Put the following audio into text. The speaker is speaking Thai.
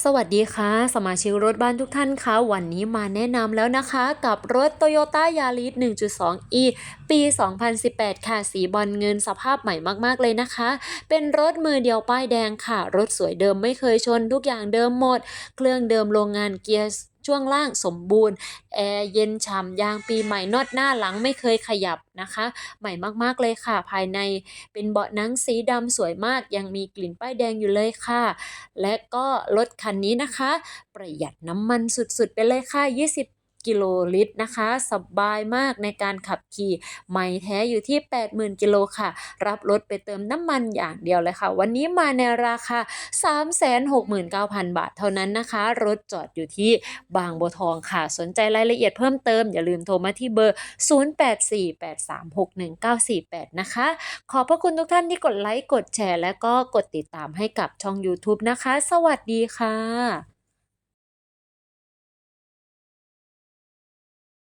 สวัสดีค่ะ สมาชิกรถบ้านทุกท่านคะวันนี้มาแนะนำแล้วนะคะ กับรถ Toyota Yaris 1.2e ปี 2018 ค่ะ สีบอลเงินสภาพใหม่มาก ๆ เลยนะคะ เป็นรถมือเดียวป้ายแดงค่ะ รถสวยเดิมไม่เคยชนทุกอย่างเดิมหมด เครื่องเดิมโรงงานเกียร์ ช่วงล่างสมบูรณ์ แอร์เย็นฉ่ำยางปีใหม่นอดหน้าหลังไม่เคยขยับนะคะ ใหม่มากๆเลยค่ะ ภายในเป็นเบาะหนังสีดำสวยมาก ยังมีกลิ่นป้ายแดงอยู่เลยค่ะ และก็รถคันนี้นะคะ ประหยัดน้ำมันสุดๆ ไปเลยค่ะ 20 กิโลลิตรนะคะ สบายมากในการขับขี่ไม่แท้อยู่ที่ 80,000 กิโลค่ะ รับรถไปเติมน้ำมันอย่างเดียวเลยค่ะ วันนี้มาในราคา 369,000 บาทเท่านั้นนะคะ รถจอดอยู่ที่บางบัวทองค่ะ สนใจรายละเอียดเพิ่มเติม อย่าลืมโทรมาที่เบอร์ 0848361948 นะคะ ขอบพระคุณทุกท่านที่กดไลค์กดแชร์ และก็กดติดตามให้กับช่อง YouTube นะคะ สวัสดีค่ะ